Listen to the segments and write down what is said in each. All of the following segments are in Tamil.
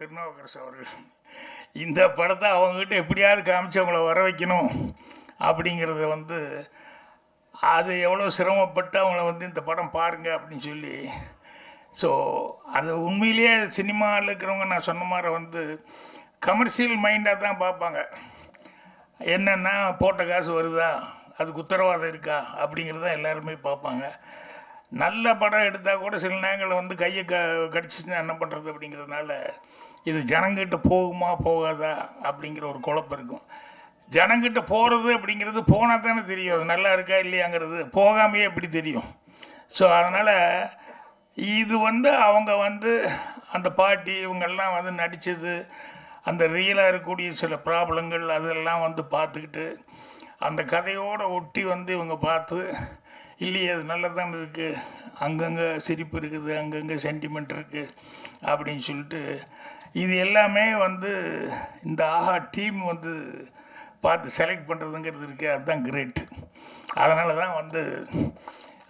திருநாவுக்கரசு அவர்கள் இந்த படத்தை அவங்ககிட்ட எப்படியாவது காமிச்சு அவங்கள வர வைக்கணும் அப்படிங்கிறத வந்து அது எவ்வளோ சிரமப்பட்டு அவங்கள வந்து இந்த படம் பாருங்கள் அப்படின்னு சொல்லி ஸோ அது உண்மையிலேயே சினிமாவில் இருக்கிறவங்க நான் சொன்ன மாதிரி வந்து கமர்ஷியல் மைண்டாக தான் பார்ப்பாங்க. என்னென்னா போட்ட காசு வருதா? அதுக்கு உத்தரவாதம் இருக்கா? அப்படிங்கிறத எல்லாருமே பார்ப்பாங்க. நல்ல படம் எடுத்தால் கூட சில நேரங்களில் வந்து கையை க கடிச்சிச்சுன்னா என்ன பண்ணுறது அப்படிங்கிறதுனால இது ஜனங்கிட்ட போகுமா போகாதா அப்படிங்கிற ஒரு குழப்பம் இருக்கும். ஜனங்கிட்ட போகிறது அப்படிங்கிறது போனால் தானே தெரியும். அது நல்லா இருக்கா இல்லையாங்கிறது போகாமையே எப்படி தெரியும்? ஸோ அதனால் இது வந்து அவங்க வந்து அந்த பாட்டி இவங்கெல்லாம் வந்து நடித்தது அந்த ரியலாக இருக்கக்கூடிய சில ப்ராப்ளங்கள் அதெல்லாம் வந்து பார்த்துக்கிட்டு அந்த கதையோடு ஒட்டி வந்து இவங்க பார்த்து இல்லையே அது நல்லதானே இருக்குது அங்கங்கே சிரிப்பு இருக்குது அங்கங்கே சென்டிமெண்ட் இருக்குது அப்படின்னு சொல்லிட்டு இது எல்லாமே வந்து இந்த ஆஹா டீம் வந்து பார்த்து செலக்ட் பண்ணுறதுங்கிறது இருக்கு அதுதான் கிரேட் அதனால தான் வந்து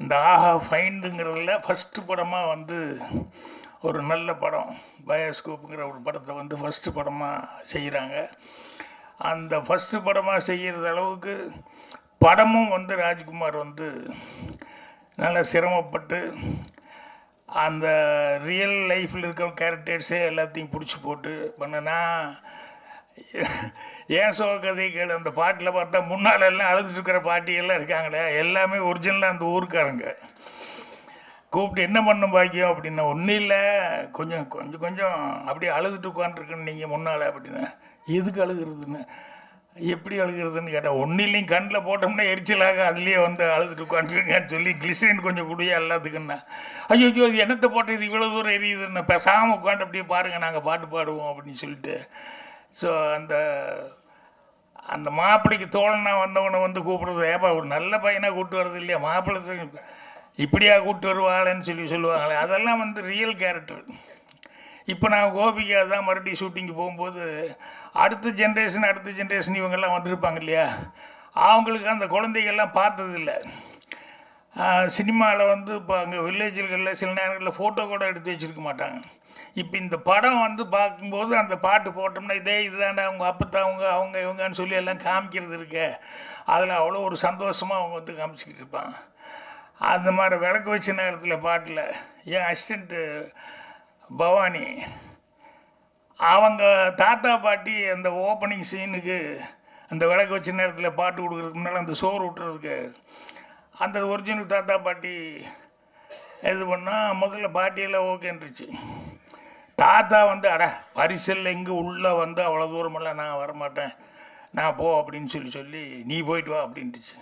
இந்த ஆஹா ஃபைண்டுங்கிறதுல ஃபஸ்ட்டு படமாக வந்து ஒரு நல்ல படம் பயோஸ்கோப்புங்கிற ஒரு படத்தை வந்து ஃபஸ்ட்டு படமாக செய்கிறாங்க அந்த ஃபஸ்ட்டு படமாக செய்கிறது அளவுக்கு படமும் வந்து ராஜ்குமார் வந்து நல்லா சிரமப்பட்டு அந்த ரியல் லைஃப்பில் இருக்கிற கேரக்டர்ஸே எல்லாத்தையும் பிடிச்சி போட்டு பண்ணனா ஏன் சோக கதை அந்த பாட்டில் பார்த்தா முன்னால் எல்லாம் அழுதுட்டுருக்கிற பாட்டியெல்லாம் இருக்காங்களே எல்லாமே ஒரிஜினலாக அந்த ஊருக்காரங்க. கூப்பிட்டு என்ன பண்ணும் பாக்கியம் அப்படின்னா ஒன்றும் இல்லை கொஞ்சம் கொஞ்சம் கொஞ்சம் அப்படியே அழுதுட்டு உட்காந்துருக்குன்னு நீங்கள் முன்னால் அப்படின்னு. எதுக்கு அழுகிறதுன்னு? எப்படி அழுகிறதுன்னு கேட்டால் ஒன்றும் கண்ணில் போட்டோம்னா எரிச்சலாக அதுலேயே வந்து அழுதுட்டு உட்காந்துருங்கன்னு சொல்லி கிளிசரின் கொஞ்சம் குடியா எல்லாத்துக்குன்னா ஐயோ ஐயோ இது என்னத்தை போட்டு இது இவ்வளோ தூரம் எரியுதுன்னு பேசாமல் உட்காந்து அப்படியே பாருங்கள் நாங்கள் பாட்டு பாடுவோம் அப்படின்னு சொல்லிட்டு. ஸோ அந்த அந்த மாப்பிள்ளைக்கு தோழனா வந்தவனை வந்து கூப்பிடுறது ஏப்பா ஒரு நல்ல பையனாக கூப்பிட்டு வர்றது இல்லையா? மாப்பிள்ளை இப்படியா கூப்பிட்டு வருவாளேன்னு சொல்லி சொல்லுவாங்களே அதெல்லாம் வந்து ரியல் கேரக்டர் இப்போ நான் கோபிகா தான் மறுபடியும் ஷூட்டிங்கு போகும்போது அடுத்த ஜென்ரேஷன் அடுத்த ஜென்ரேஷன் இவங்கெல்லாம் வந்திருப்பாங்க இல்லையா? அவங்களுக்கு அந்த குழந்தைகள்லாம் பார்த்ததில்ல. சினிமாவில் வந்து இப்போ அங்கே வில்லேஜ்களில் சில நேரங்களில் ஃபோட்டோ கூட எடுத்து வச்சுருக்க மாட்டாங்க. இப்போ இந்த படம் வந்து பார்க்கும்போது அந்த பாட்டு போட்டோம்னா இதே இதுதாண்டா அவங்க அப்பத்தா அவங்க அவங்க இவங்கன்னு சொல்லி எல்லாம் காமிக்கிறது இருக்கே. அதில் அவ்வளோ ஒரு சந்தோஷமாக அவங்க வந்து காமிச்சிக்கிட்டு இருப்பாங்க. அந்த மாதிரி விளக்கு வச்ச நேரத்தில் பாட்டில் என் அசிஸ்டண்ட்டு பவானி. அவங்க தாத்தா பாட்டி அந்த ஓப்பனிங் சீனுக்கு அந்த விளக்கு வச்ச நேரத்தில் பாட்டு கொடுக்குறதுக்கு முன்னால் அந்த சோறு விட்டுறதுக்கு அந்த ஒரிஜினல் தாத்தா பாட்டி இது பண்ணால் முதல்ல பாட்டியெல்லாம் ஓகேன்றுச்சு தாத்தா வந்து அட பரிசலில் இங்கே உள்ளே வந்து அவ்வளோ தூரமெல்லாம் நான் வரமாட்டேன். நான் போ அப்படின்னு சொல்லி சொல்லி நீ போயிட்டு வா அப்படின்ட்டுச்சு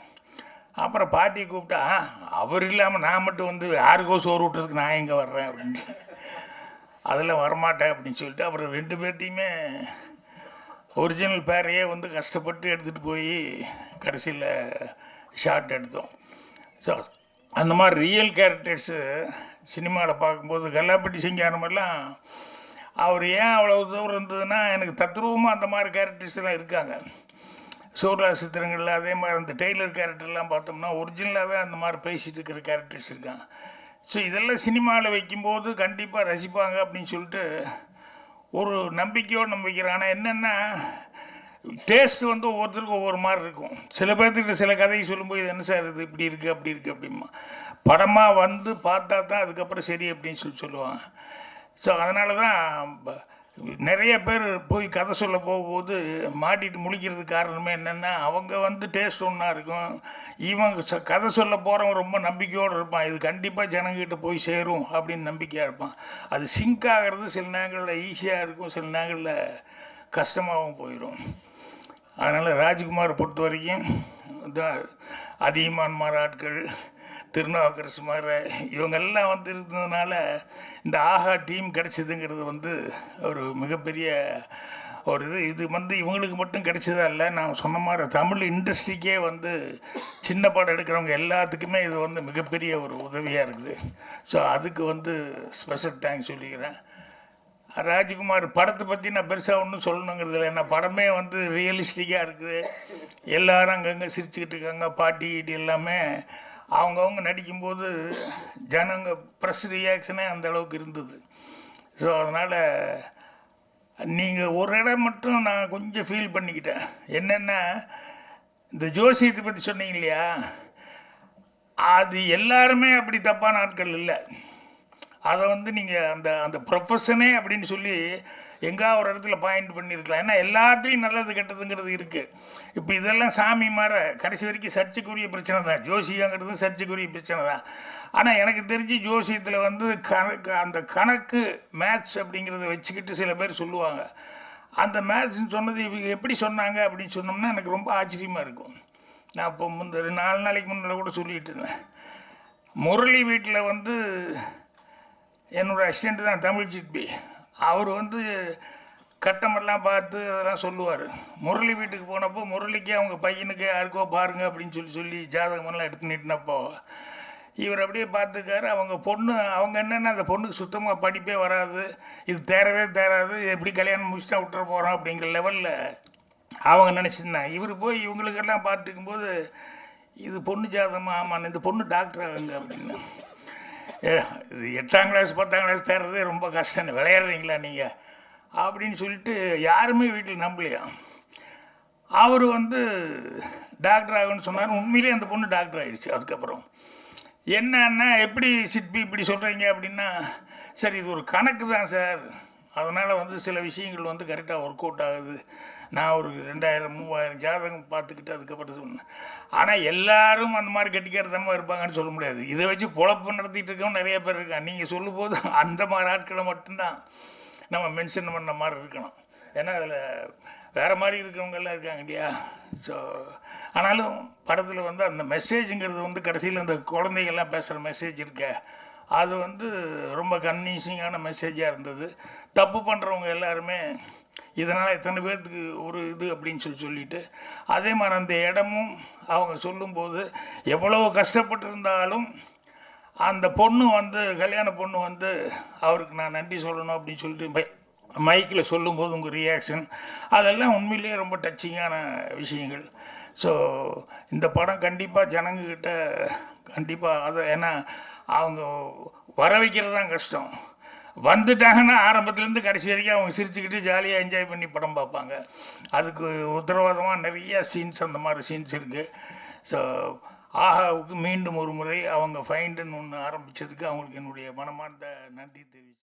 அப்புறம் பாட்டியை கூப்பிட்டா அவர் இல்லாமல் நான் மட்டும் வந்து யாருக்கோ சோறு விட்டுறதுக்கு நான் எங்கே வர்றேன்? அப்படின்ட்டு அதெல்லாம் வரமாட்டேன் அப்படின்னு சொல்லிட்டு அப்புறம் ரெண்டு பேர்த்தையுமே ஒரிஜினல் பேரையே வந்து கஷ்டப்பட்டு எடுத்துகிட்டு போய் கடைசியில் ஷார்ட் எடுத்தோம். ஸோ அந்த மாதிரி ரியல் கேரக்டர்ஸு சினிமாவில் பார்க்கும்போது கல்லாப்பட்டி சிங்காரமெல்லாம் அவர் ஏன் அவ்வளோ தூரம் இருந்ததுன்னா எனக்கு தத்ரூபமாக அந்த மாதிரி கேரக்டர்ஸ் எல்லாம் இருக்காங்க. சூர்லா சித்திரங்களில் அதே மாதிரி அந்த டெய்லர் கேரக்டர்லாம் பார்த்தோம்னா ஒரிஜினலாகவே அந்த மாதிரி பேசிகிட்டு இருக்கிற கேரக்டர்ஸ் இருக்காங்க. ஸோ இதெல்லாம் சினிமாவில் வைக்கும்போது கண்டிப்பாக ரசிப்பாங்க அப்படின்னு சொல்லிட்டு ஒரு நம்பிக்கையோடு நம்பிக்கிறேன் ஆனால் என்னென்னா டேஸ்ட் வந்து ஒவ்வொருத்தருக்கும் ஒவ்வொரு மாதிரி இருக்கும். சில பேர்த்துக்கிட்ட சில கதையை சொல்லும்போது இது என்ன சார் இது இப்படி இருக்குது அப்படி இருக்குது அப்படிமா. படமாக வந்து பார்த்தா தான் அதுக்கப்புறம் சரி அப்படின்னு சொல்லி சொல்லுவாங்க. ஸோ அதனால தான் நிறைய பேர் போய் கதை சொல்ல போகும்போது மாட்டிட்டு முழிக்கிறதுக்கு காரணமே என்னென்னா அவங்க வந்து டேஸ்ட் ஒன்றா இருக்கும். இவங்க ச- கதை சொல்ல போகிறவன் ரொம்ப நம்பிக்கையோடு இருப்பான். இது கண்டிப்பாக ஜனங்கிட்ட போய் சேரும் அப்படின்னு நம்பிக்கையாக இருப்பான். அது சிங்க் ஆகிறது சில நேரங்களில் ஈஸியாக இருக்கும் சில நேரங்களில் கஷ்டமாகவும் போயிடும் அதனால் ராஜ்குமார் பொறுத்த வரைக்கும் அதிகமான ஆட்கள் திருநாவுக்கரசு இவங்கெல்லாம் வந்து இருந்ததுனால இந்த ஆஹா டீம் கிடச்சிதுங்கிறது வந்து ஒரு மிகப்பெரிய ஒரு இது. இது வந்து இவங்களுக்கு மட்டும் கிடைச்சதா இல்லை. நான் சொன்ன மாதிரி தமிழ் இண்டஸ்ட்ரிக்கே வந்து சின்ன படம் எடுக்கிறவங்க எல்லாத்துக்குமே இது வந்து மிகப்பெரிய ஒரு உதவியாக இருக்குது. ஸோ அதுக்கு வந்து ஸ்பெஷல் தேங்க்ஸ் சொல்லிக்கிறேன். ராஜ்குமார் படத்தை பற்றி நான் பெருசாக ஒன்றும் சொல்லணுங்கிறது இல்லை ஏன்னா படமே வந்து ரியலிஸ்டிக்காக இருக்குது. எல்லாரும் அங்கங்கே சிரிச்சுக்கிட்டு இருக்காங்க. பாட்டி கீட்டி எல்லாமே அவங்கவுங்க நடிக்கும்போது ஜனங்க ப்ரெஸ் ரியாக்ஷனே அந்த அளவுக்கு இருந்தது. ஸோ அதனால் நீங்கள் ஒரு இடம் மட்டும் நான் கொஞ்சம் ஃபீல் பண்ணிக்கிட்டேன். என்னென்னா இந்த ஜோசியத்தை பற்றி சொன்னீங்க இல்லையா? அது எல்லாருமே அப்படி தப்பான ஆட்கள் இல்லை. அதை வந்து நீங்கள் அந்த அந்த ப்ரொஃபஷனே அப்படின்னு சொல்லி எங்கா ஒரு இடத்துல பாயிண்ட் பண்ணியிருக்கலாம். ஏன்னா எல்லாத்துலேயும் நல்லது கெட்டதுங்கிறது இருக்குது இப்போ இதெல்லாம் சாமி மாற கடைசி வரைக்கும் சர்ச்சைக்குரிய பிரச்சனை தான். ஜோசியங்கிறது சர்ச்சைக்குரிய பிரச்சனை தான். ஆனால் எனக்கு தெரிஞ்சு ஜோசியத்தில் வந்து கணக்கு அந்த கணக்கு மேத்ஸ் அப்படிங்கிறத வச்சுக்கிட்டு சில பேர் சொல்லுவாங்க. அந்த மேத்ஸ்ன்னு சொன்னது இவங்க எப்படி சொன்னாங்க அப்படின்னு சொன்னோம்னா எனக்கு ரொம்ப ஆச்சரியமாக இருக்கும். நான் இப்போ முந்த ரெண்டு நாலு நாளைக்கு முன்னாடி கூட சொல்லிட்டு இருந்தேன். முரளி வீட்டில் வந்து என்னோட அசிஸ்டண்ட் தான் தமிழ் ஜிட்பி அவர் வந்து கட்டமெல்லாம் பார்த்து அதெல்லாம் சொல்லுவார். முரளி வீட்டுக்கு போனப்போ முரளிக்கு அவங்க பையனுக்கு யாருக்கோ பாருங்க அப்படின்னு சொல்லி சொல்லி ஜாதகமெல்லாம் எடுத்து நீட்டினப்போ இவர் அப்படியே பார்த்துக்காரு. அவங்க பொண்ணு அவங்க என்னென்னா அந்த பொண்ணுக்கு சுத்தமாக படிப்பே வராது இது தேரவே தேராது எப்படி கல்யாணம் முடிச்சுட்டா விட்டுற போகிறோம் அப்படிங்கிற லெவலில் அவங்க நினச்சிருந்தாங்க. இவர் போய் இவங்களுக்கெல்லாம் பார்த்துக்கும்போது இது பொண்ணு ஜாதகமாக ஆமாம் இந்த பொண்ணு டாக்டர் ஆகுங்க அப்படின்னு. இது எட்டாம் கிளாஸ் பத்தாம் கிளாஸ் தேர்றதே ரொம்ப கஷ்டம் விளையாடுறீங்களா நீங்கள் அப்படின்னு சொல்லிட்டு யாருமே வீட்டில் நம்பலையா? அவர் வந்து டாக்டர் ஆகுன்னு சொன்னார். உண்மையிலே அந்த பொண்ணு டாக்டர் ஆகிடுச்சு அதுக்கப்புறம். என்னன்னா எப்படி சிட்பி இப்படி சொல்கிறீங்க அப்படின்னா சார் இது ஒரு கணக்கு தான் சார். அதனால் வந்து சில விஷயங்கள் வந்து கரெக்டாக ஒர்க் அவுட் ஆகுது. நான் ஒரு ரெண்டாயிரம் மூவாயிரம் ஜாதகம் பார்த்துக்கிட்டு அதுக்கப்புறம் சொன்னேன். ஆனால் எல்லாரும் அந்த மாதிரி கட்டிக்கிறதமாக இருப்பாங்கன்னு சொல்ல முடியாது. இதை வச்சு பொழப்பு நடத்திட்டு இருக்கவங்க நிறைய பேர் இருக்காங்க. நீங்கள் சொல்லும்போது அந்த மாதிரி ஆட்களை மட்டும்தான் நம்ம மென்ஷன் பண்ண மாதிரி இருக்கணும். ஏன்னா அதில் வேறு மாதிரி இருக்கிறவங்கெல்லாம் இருக்காங்க இல்லையா? ஸோ ஆனாலும் படத்தில் வந்து அந்த மெசேஜுங்கிறது வந்து கடைசியில் அந்த குழந்தைகள்லாம் பேசுகிற மெசேஜ் இருக்க அது வந்து ரொம்ப கன்வின்சிங்கான மெசேஜாக இருந்தது. தப்பு பண்ணுறவங்க எல்லாருமே இதனால் எத்தனை பேர்த்துக்கு ஒரு இது அப்படின்னு சொல்லி சொல்லிட்டு அதே மாதிரி அந்த இடமும் அவங்க சொல்லும்போது எவ்வளோ கஷ்டப்பட்டிருந்தாலும் அந்த பொண்ணு வந்து கல்யாண பொண்ணு வந்து அவருக்கு நான் நன்றி சொல்லணும் அப்படின்னு சொல்லிட்டு மைக்கில் சொல்லும்போது உங்கள் ரியாக்ஷன் அதெல்லாம் உண்மையிலேயே ரொம்ப டச்சிங்கான விஷயங்கள். ஸோ இந்த படம் கண்டிப்பாக ஜனங்கக்கிட்ட கண்டிப்பாக அதை ஏன்னா அவங்க வர வைக்கிறது தான் கஷ்டம். வந்துட்டாங்கன்னா ஆரம்பத்துலேருந்து கடைசி வரைக்கும் அவங்க சிரிச்சுக்கிட்டு ஜாலியாக என்ஜாய் பண்ணி படம் பார்ப்பாங்க. அதுக்கு உத்தரவாதமாக நிறைய சீன்ஸ் அந்த மாதிரி சீன்ஸ் இருக்குது ஸோ ஆஹாவுக்கு மீண்டும் ஒரு முறை அவங்க ஃபைண்டுன்னு ஒன்று ஆரம்பித்ததுக்கு அவங்களுக்கு என்னுடைய மனமார்ந்த நன்றி தெரிவிச்சு